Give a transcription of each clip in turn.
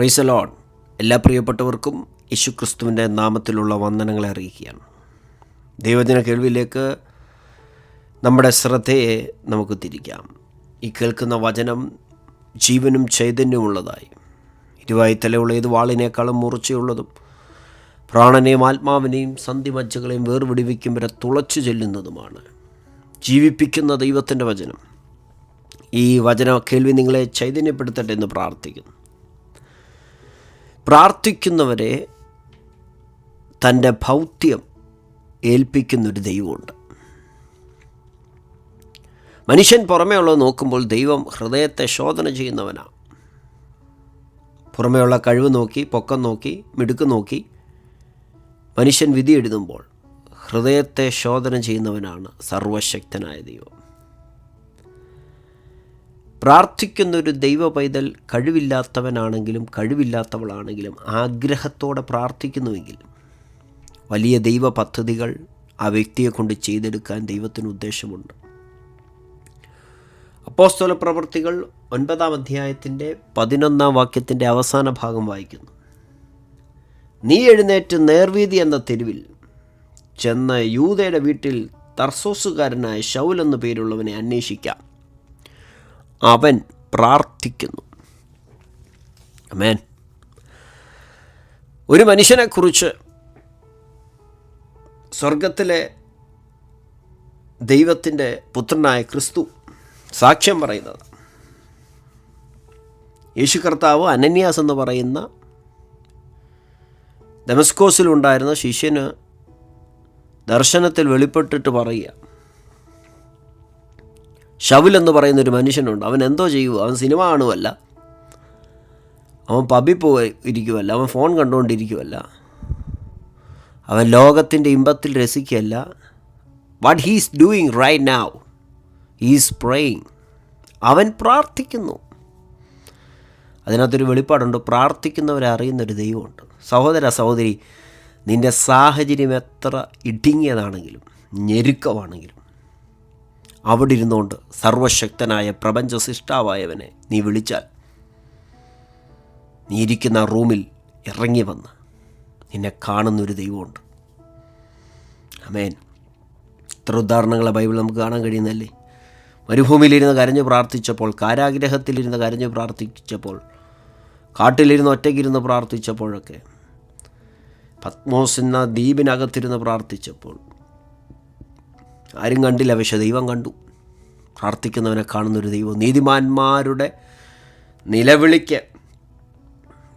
പ്രൈസലോൺ എല്ലാ പ്രിയപ്പെട്ടവർക്കും യേശു ക്രിസ്തുവിന്റെ നാമത്തിലുള്ള വന്ദനങ്ങളെ അറിയിക്കുകയാണ്. ദൈവജന കേൾവിയിലേക്ക് നമ്മുടെ ശ്രദ്ധയെ നമുക്ക് തിരിക്കാം. ഈ കേൾക്കുന്ന വചനം ജീവനും ചൈതന്യമുള്ളതായി ഇരുവായി തലയുള്ള ഏത് വാളിനേക്കാളും മൂർച്ചയുള്ളതും പ്രാണനെയും ആത്മാവിനെയും സന്ധിമജ്ജകളെയും വേർപിടിവിക്കും വരെ തുളച്ചു ചെല്ലുന്നതുമാണ്. ജീവിപ്പിക്കുന്ന ദൈവത്തിന്റെ വചനം. ഈ വചന കേൾവി നിങ്ങളെ ചൈതന്യപ്പെടുത്തട്ടെ എന്ന് പ്രാർത്ഥിക്കുന്നു. പ്രാർത്ഥിക്കുന്നവരെ തന്റെ ഭൗത്യം ഏൽപ്പിക്കുന്നൊരു ദൈവമുണ്ട്. മനുഷ്യൻ പുറമേ ഉള്ളത് നോക്കുമ്പോൾ ദൈവം ഹൃദയത്തെ ശോധന ചെയ്യുന്നവനാണ് പുറമേയുള്ള കഴിവ് നോക്കി പൊക്കം നോക്കി മിടുക്ക് നോക്കി മനുഷ്യൻ വിധി എഴുതുമ്പോൾ ഹൃദയത്തെ ശോധന ചെയ്യുന്നവനാണ് സർവശക്തനായ ദൈവം. പ്രാർത്ഥിക്കുന്നൊരു ദൈവ പൈതൽ കഴിവില്ലാത്തവനാണെങ്കിലും കഴിവില്ലാത്തവളാണെങ്കിലും ആഗ്രഹത്തോടെ പ്രാർത്ഥിക്കുന്നുവെങ്കിൽ വലിയ ദൈവ പദ്ധതികൾ ആ വ്യക്തിയെ കൊണ്ട് ചെയ്തെടുക്കാൻ ദൈവത്തിന് ഉദ്ദേശമുണ്ട്. അപ്പോസ്തല പ്രവൃത്തികൾ ഒൻപതാം അധ്യായത്തിന്റെ പതിനൊന്നാം വാക്യത്തിന്റെ അവസാന ഭാഗം വായിക്കുന്നു. നീ എഴുന്നേറ്റ് നേർവീതി എന്ന തെരുവിൽ ചെന്ന യൂതയുടെ വീട്ടിൽ തർസോസുകാരനായ ഷൗൽ എന്നു പേരുള്ളവനെ അന്വേഷിക്കാം. അവൻ പ്രാർത്ഥിക്കുന്നു. അമേൻ ഒരു മനുഷ്യനെക്കുറിച്ച് സ്വർഗത്തിലെ ദൈവത്തിന്റെ പുത്രനായ ക്രിസ്തു സാക്ഷ്യം പറയുന്നത്. യേശു കർത്താവ് അനന്യാസ് എന്ന് പറയുന്ന ഡെമസ്കോസിലുണ്ടായിരുന്ന ശിഷ്യന് ദർശനത്തിൽ വെളിപ്പെട്ടിട്ട് പറയുക. ഷവിൽ എന്ന് പറയുന്ന ഒരു മനുഷ്യനുണ്ട്. അവൻ എന്തോ ചെയ്യുക അവൻ സിനിമ കാണുമല്ല അവൻ പബി പോയി ഇരിക്കുമല്ല അവൻ ഫോൺ കണ്ടുകൊണ്ടിരിക്കുമല്ല അവൻ ലോകത്തിന്റെ ഇമ്പത്തിൽ രസിക്കുകയല്ല. What he's doing right now he's praying അവൻ പ്രാർത്ഥിക്കുന്നു. അതിനകത്തൊരു വെളിപ്പാടുണ്ട്. പ്രാർത്ഥിക്കുന്നവരെ അറിയുന്നൊരു ദൈവമുണ്ട്. സഹോദര സഹോദരി നിന്റെ സാഹചര്യം എത്ര ഇടുങ്ങിയതാണെങ്കിലും ഞെരുക്കമാണെങ്കിലും അവിടെ ഇരുന്നുകൊണ്ട് സർവശക്തനായ പ്രപഞ്ച സൃഷ്ടാവായവനെ നീ വിളിച്ചാൽ നീ ഇരിക്കുന്ന റൂമിൽ ഇറങ്ങി വന്ന് നിന്നെ കാണുന്നൊരു ദൈവമുണ്ട്. അമേൻ ഇത്ര ഉദാഹരണങ്ങളെ ബൈബിൾ നമുക്ക് കാണാൻ കഴിയുന്നല്ലേ മരുഭൂമിയിലിരുന്ന് കരഞ്ഞു പ്രാർത്ഥിച്ചപ്പോൾ കാരാഗ്രഹത്തിലിരുന്ന് കരഞ്ഞു പ്രാർത്ഥിച്ചപ്പോൾ കാട്ടിലിരുന്ന് ഒറ്റയ്ക്കിരുന്ന് പ്രാർത്ഥിച്ചപ്പോഴൊക്കെ പത്മോസ് എന്ന ദ്വീപിനകത്തിരുന്ന് പ്രാർത്ഥിച്ചപ്പോൾ ആരും കണ്ടില്ല പക്ഷെ ദൈവം കണ്ടു. പ്രാർത്ഥിക്കുന്നവനെ കാണുന്നൊരു ദൈവം. നീതിമാന്മാരുടെ നിലവിളിക്ക്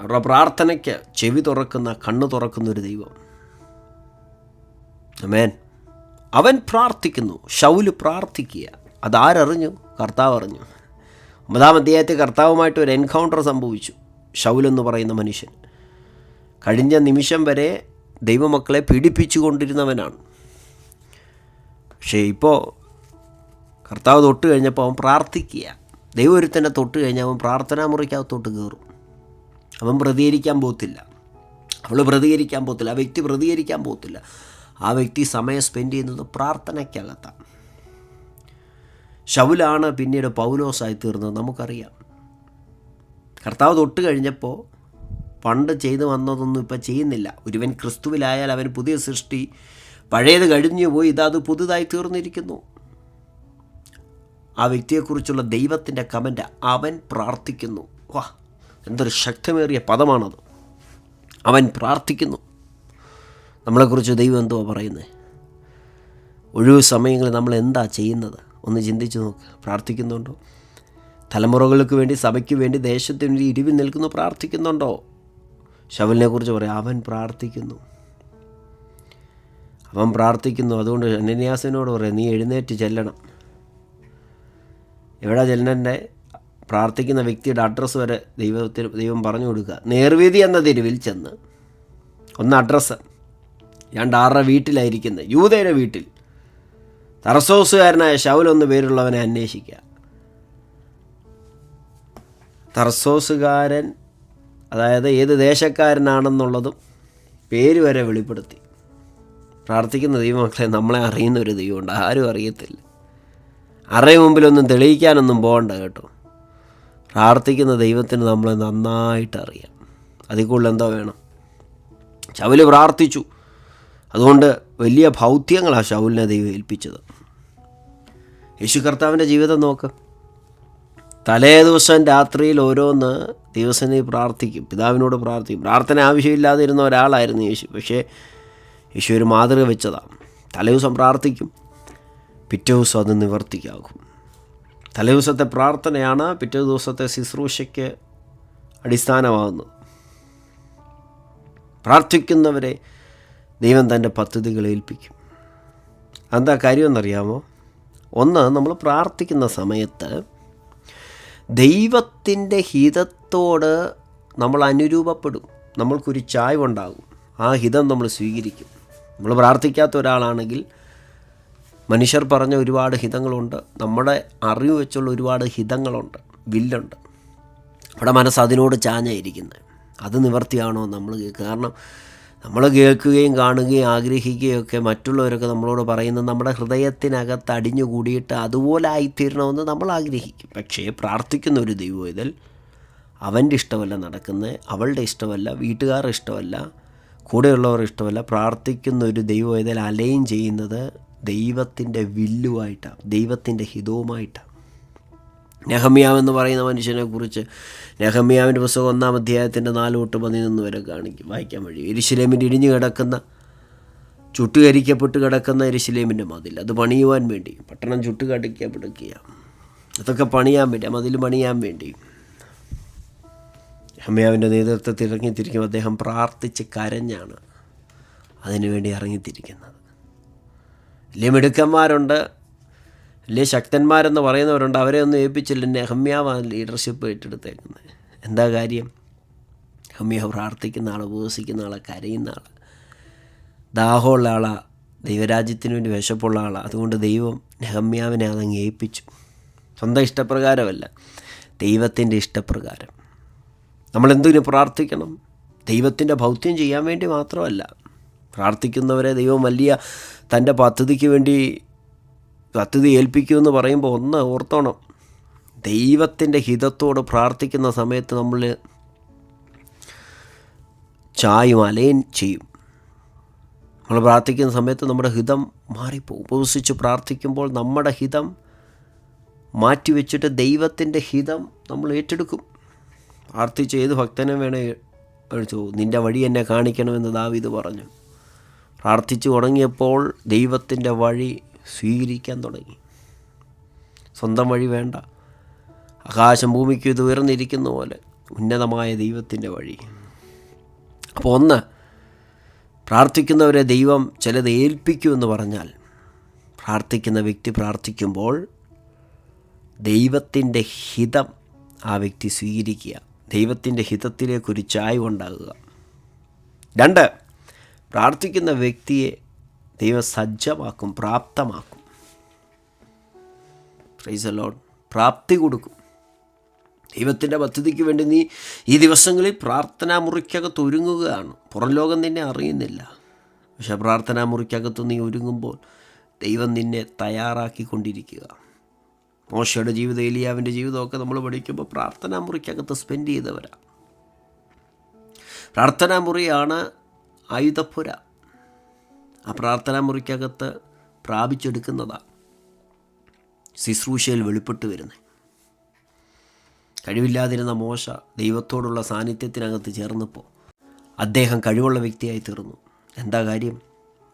അവരുടെ പ്രാർത്ഥനയ്ക്ക് ചെവി തുറക്കുന്ന കണ്ണ് തുറക്കുന്നൊരു ദൈവം. അമേൻ അവൻ പ്രാർത്ഥിക്കുന്നു. ഷൗൽ പ്രാർത്ഥിക്കുക. അതാരറിഞ്ഞു? കർത്താവ് അറിഞ്ഞു. ഒമ്പതാം അധ്യായത്തിൽ കർത്താവുമായിട്ട് ഒരു എൻകൗണ്ടർ സംഭവിച്ചു. ഷൗലെന്ന് പറയുന്ന മനുഷ്യൻ. കഴിഞ്ഞ നിമിഷം വരെ ദൈവമക്കളെ പീഡിപ്പിച്ചു കൊണ്ടിരുന്നവനാണ് പക്ഷേ ഇപ്പോൾ കർത്താവ് തൊട്ട് കഴിഞ്ഞപ്പോൾ അവൻ പ്രാർത്ഥിക്കുക. ദൈവം ഒരുത്തന്നെ തൊട്ട് കഴിഞ്ഞാൽ അവൻ പ്രാർത്ഥനാ മുറിക്കകത്തോട്ട് കയറും അവൻ പ്രതികരിക്കാൻ പോകത്തില്ല അവൾ പ്രതികരിക്കാൻ പോകത്തില്ല ആ വ്യക്തി പ്രതികരിക്കാൻ പോകത്തില്ല ആ വ്യക്തി സമയം സ്പെൻഡ് ചെയ്യുന്നത് പ്രാർത്ഥനയ്ക്കകത്താണ് ഷൗലാണ് പിന്നീട് പൗലോസായി തീർന്നത് നമുക്കറിയാം. കർത്താവ് തൊട്ട് കഴിഞ്ഞപ്പോൾ പണ്ട് ചെയ്തു വന്നതൊന്നും ഇപ്പം ചെയ്യുന്നില്ല. ഒരുവൻ ക്രിസ്തുവിലായാൽ അവൻ പുതിയ സൃഷ്ടി പഴയത് കഴിഞ്ഞു പോയി ഇതത് പുതുതായി തീർന്നിരിക്കുന്നു. ആ വ്യക്തിയെക്കുറിച്ചുള്ള ദൈവത്തിന്റെ കമന്റ് അവൻ പ്രാർത്ഥിക്കുന്നു. വാ എന്തൊരു ശക്തമേറിയ പദമാണത്. അവൻ പ്രാർത്ഥിക്കുന്നു. നമ്മളെക്കുറിച്ച് ദൈവം എന്തുവാ പറയുന്നത് ഒഴിവ് സമയങ്ങളിൽ നമ്മൾ എന്താ ചെയ്യുന്നത്? ഒന്ന് ചിന്തിച്ച് നോക്ക്. പ്രാർത്ഥിക്കുന്നുണ്ടോ? തലമുറകൾക്ക് വേണ്ടി സഭയ്ക്ക് വേണ്ടി ദേശത്തിന് വേണ്ടി ഇരുവിൽ നിൽക്കുന്നു പ്രാർത്ഥിക്കുന്നുണ്ടോ? ശവലിനെ കുറിച്ച് പറയാം അവൻ പ്രാർത്ഥിക്കുന്നു. അവൻ പ്രാർത്ഥിക്കുന്നു. അതുകൊണ്ട് അനന്യാസിനോട് പറയാം നീ എഴുന്നേറ്റ് ചെല്ലണം. എവിടെ ചെല്ലന്റെ പ്രാർത്ഥിക്കുന്ന വ്യക്തിയുടെ അഡ്രസ്സ് വരെ ദൈവത്തിന് ദൈവം പറഞ്ഞു കൊടുക്കുക. നേർവീതി എന്ന തെരുവിൽ ചെന്ന് ഒന്ന് അഡ്രസ്സ് രണ്ട് ആറര വീട്ടിലായിരിക്കുന്നത്? യൂതയുടെ വീട്ടിൽ. തറസോസുകാരനായ ഷൗലൊന്ന് പേരുള്ളവനെ അന്വേഷിക്കുക. തർസോസുകാരൻ അതായത് ഏത് ദേശക്കാരനാണെന്നുള്ളതും പേര് വരെ വെളിപ്പെടുത്തി. പ്രാർത്ഥിക്കുന്ന ദൈവമക്കളെ നമ്മളെ അറിയുന്ന ഒരു ദൈവമുണ്ട്. ആരും അറിയത്തില്ല. അറിയ മുമ്പിലൊന്നും തെളിയിക്കാനൊന്നും പോകണ്ട കേട്ടോ. പ്രാർത്ഥിക്കുന്ന ദൈവത്തിന് നമ്മളെ നന്നായിട്ട് അറിയാം. അതിൽ കൂടുതൽ എന്തോ വേണം? ശൗൽ പ്രാർത്ഥിച്ചു. അതുകൊണ്ട് വലിയ ഭൗത്യങ്ങളാണ് ശൗലിനെ ദൈവം ഏൽപ്പിച്ചത്. യേശു കർത്താവിന്റെ ജീവിതം നോക്ക്. തലേ ദിവസം രാത്രിയിൽ ഓരോന്ന് ദിവസം നീ പ്രാർത്ഥിക്കും. പിതാവിനോട് പ്രാർത്ഥിക്കും. പ്രാർത്ഥന ആവശ്യമില്ലാതിരുന്ന ഒരാളായിരുന്നു യേശു. പക്ഷേ യേശു ഒരു മാതൃക വെച്ചതാണ് തലേ ദിവസം പ്രാർത്ഥിക്കും പിറ്റേ ദിവസം അത് നിവർത്തിക്കാകും തലേ ദിവസത്തെ പ്രാർത്ഥനയാണ് പിറ്റേ ദിവസത്തെ ശുശ്രൂഷയ്ക്ക് അടിസ്ഥാനമാകുന്നത്. പ്രാർത്ഥിക്കുന്നവരെ ദൈവം തന്റെ പദ്ധതികൾ ഏൽപ്പിക്കും. എന്താ കാര്യമെന്നറിയാമോ? ഒന്ന് നമ്മൾ പ്രാർത്ഥിക്കുന്ന സമയത്ത് ദൈവത്തിന്റെ ഹിതത്തോട് നമ്മൾ അനുരൂപപ്പെടും. നമ്മൾക്കൊരു ചായ്വുണ്ടാകും. ആ ഹിതം നമ്മൾ സ്വീകരിക്കും. നമ്മൾ പ്രാർത്ഥിക്കാത്ത ഒരാളാണെങ്കിൽ മനുഷ്യർ പറഞ്ഞ ഒരുപാട് ഹിതങ്ങളുണ്ട്. നമ്മുടെ അറിവ് വെച്ചുള്ള ഒരുപാട് ഹിതങ്ങളുണ്ട്. വില്ലുണ്ട്. നമ്മുടെ മനസ്സ് അതിനോട് ചാഞ്ഞായിരിക്കുന്നത്. അത് നിവർത്തിയാണോ നമ്മൾ കാരണം നമ്മൾ കേൾക്കുകയും കാണുകയും ആഗ്രഹിക്കുകയും ഒക്കെ മറ്റുള്ളവരൊക്കെ നമ്മളോട് പറയുന്നത് നമ്മുടെ ഹൃദയത്തിനകത്ത് അടിഞ്ഞു കൂടിയിട്ട് അതുപോലെ ആയിത്തീരണമെന്ന് നമ്മൾ ആഗ്രഹിക്കും. പക്ഷേ പ്രാർത്ഥിക്കുന്ന ഒരു ദൈവം ഇതിൽ അവന്റെ ഇഷ്ടമല്ല നടക്കുന്നത് അവളുടെ ഇഷ്ടമല്ല വീട്ടുകാരുടെ ഇഷ്ടമല്ല കൂടെയുള്ളവർ ഇഷ്ടമല്ല. പ്രാർത്ഥിക്കുന്ന ഒരു ദൈവം ഏതായാലും അലൈൻ ചെയ്യുന്നത് ദൈവത്തിന്റെ വില്ലുമായിട്ടാണ് ദൈവത്തിന്റെ ഹിതവുമായിട്ടാണ് നെഹമ്യാവ് എന്ന് പറയുന്ന മനുഷ്യനെ കുറിച്ച് നെഹമ്യാവിന്റെ പുസ്തകം ഒന്നാം അധ്യായത്തിന്റെ നാല് തൊട്ട് പതിനൊന്ന് വരെ കാണിക്കും. വായിക്കാൻ വഴി. എരിശിലേമിന്റെ ഇടിഞ്ഞു കിടക്കുന്ന ചുട്ടുകരിക്കപ്പെട്ട് കിടക്കുന്ന എരിശിലേമിന്റെ മതിൽ. അത് പണിയുവാൻ വേണ്ടി പട്ടണം ചുട്ടുകടിക്കപ്പെടുക്കുക അതൊക്കെ പണിയാൻ വേണ്ടി മതിൽ പണിയാൻ വേണ്ടി. നെഹമ്യാവിന്റെ നേതൃത്വത്തിൽ ഇറങ്ങിത്തിരിക്കും. അദ്ദേഹം പ്രാർത്ഥിച്ച് കരഞ്ഞാണ് അതിനുവേണ്ടി ഇറങ്ങിത്തിരിക്കുന്നത്. വലിയ മിടുക്കന്മാരുണ്ട്. വലിയ ശക്തന്മാരെന്ന് പറയുന്നവരുണ്ട്. അവരെ ഒന്നും ഏൽപ്പിച്ചില്ല നെഹമ്യാവാണ് ലീഡർഷിപ്പ് ഏറ്റെടുത്തേക്കുന്നത്. എന്താ കാര്യം? ഹമ്യാവ് പ്രാർത്ഥിക്കുന്ന ആൾ ഉപവസിക്കുന്ന ആൾ കരയുന്ന ആൾ ദാഹമുള്ള ആളാ ദൈവരാജ്യത്തിന് വേണ്ടി വിശപ്പുള്ള ആളാ. അതുകൊണ്ട് ദൈവം നെഹമ്യാവിനെ അതങ്ങ് ഏൽപ്പിച്ചു. സ്വന്തം ഇഷ്ടപ്രകാരമല്ല ദൈവത്തിന്റെ ഇഷ്ടപ്രകാരം. നമ്മൾ എന്തിനു പ്രാർത്ഥിക്കണം? ദൈവത്തിന്റെ ഭൗത്യം ചെയ്യാൻ വേണ്ടി മാത്രമല്ല. പ്രാർത്ഥിക്കുന്നവരെ ദൈവം വലിയ തന്റെ പദ്ധതിക്ക് വേണ്ടി പദ്ധതി ഏൽപ്പിക്കുമെന്ന് പറയുമ്പോൾ ഒന്ന് ഓർത്തോണം. ദൈവത്തിന്റെ ഹിതത്തോട് പ്രാർത്ഥിക്കുന്ന സമയത്ത് നമ്മൾ ചായും അലയും ചെയ്യും. നമ്മൾ പ്രാർത്ഥിക്കുന്ന സമയത്ത് നമ്മുടെ ഹിതം മാറിപ്പോ ഉപവസിച്ച് പ്രാർത്ഥിക്കുമ്പോൾ നമ്മുടെ ഹിതം മാറ്റിവെച്ചിട്ട് ദൈവത്തിന്റെ ഹിതം നമ്മൾ ഏറ്റെടുക്കും. പ്രാർത്ഥിച്ച് ഏത് ഭക്തനെ വേണേ എടുത്തു നിന്റെ വഴി എന്നെ കാണിക്കണമെന്ന് ദാവീദ് പറഞ്ഞു. പ്രാർത്ഥിച്ചു തുടങ്ങിയപ്പോൾ ദൈവത്തിന്റെ വഴി സ്വീകരിക്കാൻ തുടങ്ങി. സ്വന്തം വഴി വേണ്ട. ആകാശം ഭൂമിക്ക് ഇത് ഉയർന്നിരിക്കുന്ന പോലെ ഉന്നതമായ ദൈവത്തിന്റെ വഴി. അപ്പോൾ ഒന്ന് പ്രാർത്ഥിക്കുന്നവരെ ദൈവം ചിലത് ഏൽപ്പിക്കുമെന്ന് പറഞ്ഞാൽ പ്രാർത്ഥിക്കുന്ന വ്യക്തി പ്രാർത്ഥിക്കുമ്പോൾ ദൈവത്തിന്റെ ഹിതം ആ വ്യക്തി സ്വീകരിക്കുക. ദൈവത്തിന്റെ ഹിതത്തിലേക്കൊരു ചായ്വ് ഉണ്ടാകുക രണ്ട് പ്രാർത്ഥിക്കുന്ന വ്യക്തിയെ ദൈവം സജ്ജമാക്കും പ്രാപ്തമാക്കും. ലോഡ് പ്രാപ്തി കൊടുക്കും. ദൈവത്തിന്റെ പദ്ധതിക്ക് വേണ്ടി നീ ഈ ദിവസങ്ങളിൽ പ്രാർത്ഥനാ മുറിക്കകത്ത് ഒരുങ്ങുകയാണ്. പുറം ലോകം നിന്നെ അറിയുന്നില്ല. പക്ഷെ പ്രാർത്ഥനാ മുറിക്കകത്ത് നീ ഒരുങ്ങുമ്പോൾ ദൈവം നിന്നെ തയ്യാറാക്കിക്കൊണ്ടിരിക്കുക. മോശയുടെ ജീവിതം ഏലിയാവിന്റെ ജീവിതമൊക്കെ നമ്മൾ പഠിക്കുമ്പോൾ പ്രാർത്ഥനാ മുറിക്കകത്ത് സ്പെൻഡ് ചെയ്തവരാണ് പ്രാർത്ഥനാ മുറിയാണ് ആയുധപ്പുര. ആ പ്രാർത്ഥനാ മുറിക്കകത്ത് പ്രാപിച്ചെടുക്കുന്നതാണ് ശുശ്രൂഷയിൽ വെളിപ്പെട്ട് വരുന്നത് കഴിവില്ലാതിരുന്ന മോശ ദൈവത്തോടുള്ള സാന്നിധ്യത്തിനകത്ത് ചേർന്നപ്പോൾ അദ്ദേഹം കഴിവുള്ള വ്യക്തിയായി തീർന്നു. എന്താ കാര്യം?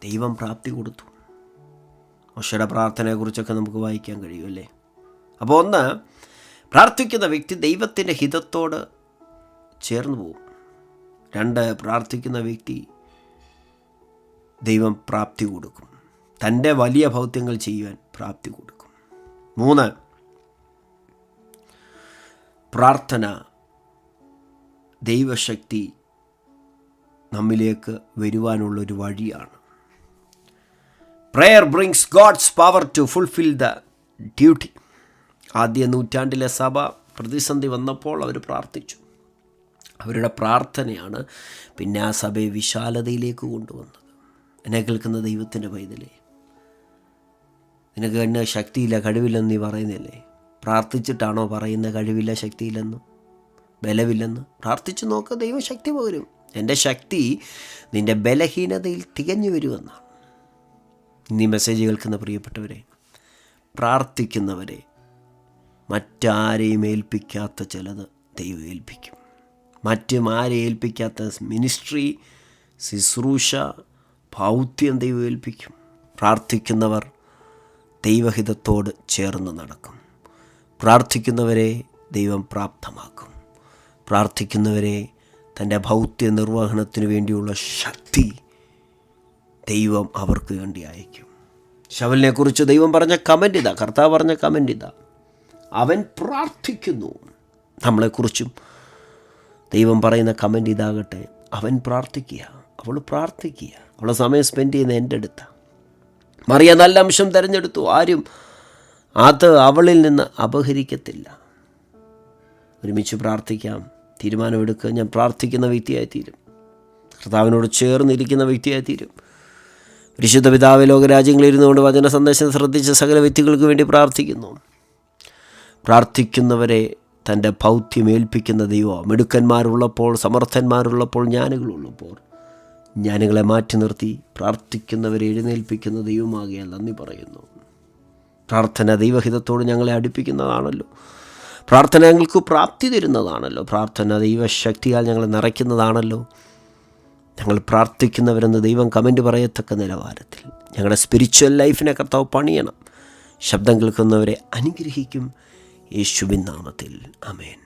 ദൈവം പ്രാപ്തി കൊടുത്തു. മോശയുടെ പ്രാർത്ഥനയെക്കുറിച്ചൊക്കെ നമുക്ക് വായിക്കാൻ കഴിയുമല്ലേ അപ്പോൾ ഒന്ന് പ്രാർത്ഥിക്കുന്ന വ്യക്തി ദൈവത്തിന്റെ ഹിതത്തോട് ചേർന്ന് പോകും. രണ്ട് പ്രാർത്ഥിക്കുന്ന വ്യക്തി ദൈവം പ്രാപ്തി കൊടുക്കും. തന്റെ വലിയ ഭൗത്യങ്ങൾ ചെയ്യുവാൻ പ്രാപ്തി കൊടുക്കും. മൂന്ന് പ്രാർത്ഥന ദൈവശക്തി നമ്മിലേക്ക് വരുവാനുള്ളൊരു വഴിയാണ്. Prayer brings God's power to fulfil the duty ആദ്യ നൂറ്റാണ്ടിലെ സഭ പ്രതിസന്ധി വന്നപ്പോൾ അവർ പ്രാർത്ഥിച്ചു. അവരുടെ പ്രാർത്ഥനയാണ് പിന്നെ ആ സഭയെ വിശാലതയിലേക്ക് കൊണ്ടുവന്നത്. എന്നെ കേൾക്കുന്ന ദൈവത്തിന്റെ പൈതലേ നിനക്ക് എന്നെ ശക്തിയില്ല കഴിവില്ലെന്ന് നീ പറയുന്നില്ലേ? പ്രാർത്ഥിച്ചിട്ടാണോ പറയുന്നത് കഴിവില്ല ശക്തിയില്ലെന്നും ബലമില്ലെന്ന്? പ്രാർത്ഥിച്ചു നോക്ക് ദൈവം ശക്തി പകരും. എന്റെ ശക്തി നിന്റെ ബലഹീനതയിൽ തികഞ്ഞു വരുമെന്നാണ്. നീ മെസ്സേജ് കേൾക്കുന്ന പ്രിയപ്പെട്ടവരെ പ്രാർത്ഥിക്കുന്നവരെ മറ്റാരെയും ഏൽപ്പിക്കാത്ത ചിലത് ദൈവം ഏൽപ്പിക്കും. മറ്റും ആരെ ഏൽപ്പിക്കാത്ത മിനിസ്ട്രി ശുശ്രൂഷ ഭൗത്യം ദൈവം ഏൽപ്പിക്കും. പ്രാർത്ഥിക്കുന്നവർ ദൈവഹിതത്തോട് ചേർന്ന് നടക്കും. പ്രാർത്ഥിക്കുന്നവരെ ദൈവം പ്രാപ്തമാക്കും. പ്രാർത്ഥിക്കുന്നവരെ തന്റെ ഭൗത്യ നിർവഹണത്തിന് വേണ്ടിയുള്ള ശക്തി ദൈവം അവർക്ക് വേണ്ടി അയക്കും ശവലിനെക്കുറിച്ച് ദൈവം പറഞ്ഞ കമന്റ് ഇതാ കർത്താവ് പറഞ്ഞ കമന്റ് ഇതാ. അവൻ പ്രാർത്ഥിക്കുന്നു. നമ്മളെക്കുറിച്ചും ദൈവം പറയുന്ന കമന്റ് ഇതാകട്ടെ. അവൻ പ്രാർത്ഥിക്കുക. അവൾ പ്രാർത്ഥിക്കുക. അവളെ സമയം സ്പെൻഡ് ചെയ്യുന്ന എന്റെ അടുത്താണ് മറിയ നല്ല അംശം തിരഞ്ഞെടുത്തു. ആരും അത് അവളിൽ നിന്ന് അപഹരിക്കത്തില്ല. ഒരുമിച്ച് പ്രാർത്ഥിക്കാം. തീരുമാനമെടുക്കുക. ഞാൻ പ്രാർത്ഥിക്കുന്ന വ്യക്തിയായി തീരും കർത്താവിനോട് ചേർന്നിരിക്കുന്ന വ്യക്തിയായി തീരും വിശുദ്ധ പിതാവ് ലോകരാജ്യങ്ങളിൽ ഇരുന്നുകൊണ്ട് വചന സന്ദേശം ശ്രദ്ധിച്ച സകല വ്യക്തികൾക്ക് വേണ്ടി പ്രാർത്ഥിക്കുന്നു. പ്രാർത്ഥിക്കുന്നവരെ തന്റെ ഭൗത്യമേൽപ്പിക്കുന്ന ദൈവം. മിടുക്കന്മാരുള്ളപ്പോൾ സമർത്ഥന്മാരുള്ളപ്പോൾ ജ്ഞാനികളുള്ളപ്പോൾ ജ്ഞാനികളെ മാറ്റി നിർത്തി പ്രാർത്ഥിക്കുന്നവരെ എഴുന്നേൽപ്പിക്കുന്ന ദൈവമാകിയാൽ നന്ദി പറയുന്നു. പ്രാർത്ഥന ദൈവഹിതത്തോട് ഞങ്ങളെ അടുപ്പിക്കുന്നതാണല്ലോ. പ്രാർത്ഥന ഞങ്ങൾക്ക് പ്രാപ്തി തരുന്നതാണല്ലോ. പ്രാർത്ഥന ദൈവശക്തിയാൽ ഞങ്ങളെ നിറയ്ക്കുന്നതാണല്ലോ. ഞങ്ങൾ പ്രാർത്ഥിക്കുന്നവരെന്ന് ദൈവം കമന്റ് പറയത്തക്ക നിലവാരത്തിൽ ഞങ്ങളുടെ സ്പിരിച്വൽ ലൈഫിനെ കർത്താവ് പണിയണം. ശബ്ദം കേൾക്കുന്നവരെ അനുഗ്രഹിക്കും. യേശുവിൻ നാമത്തിൽ. അമേൻ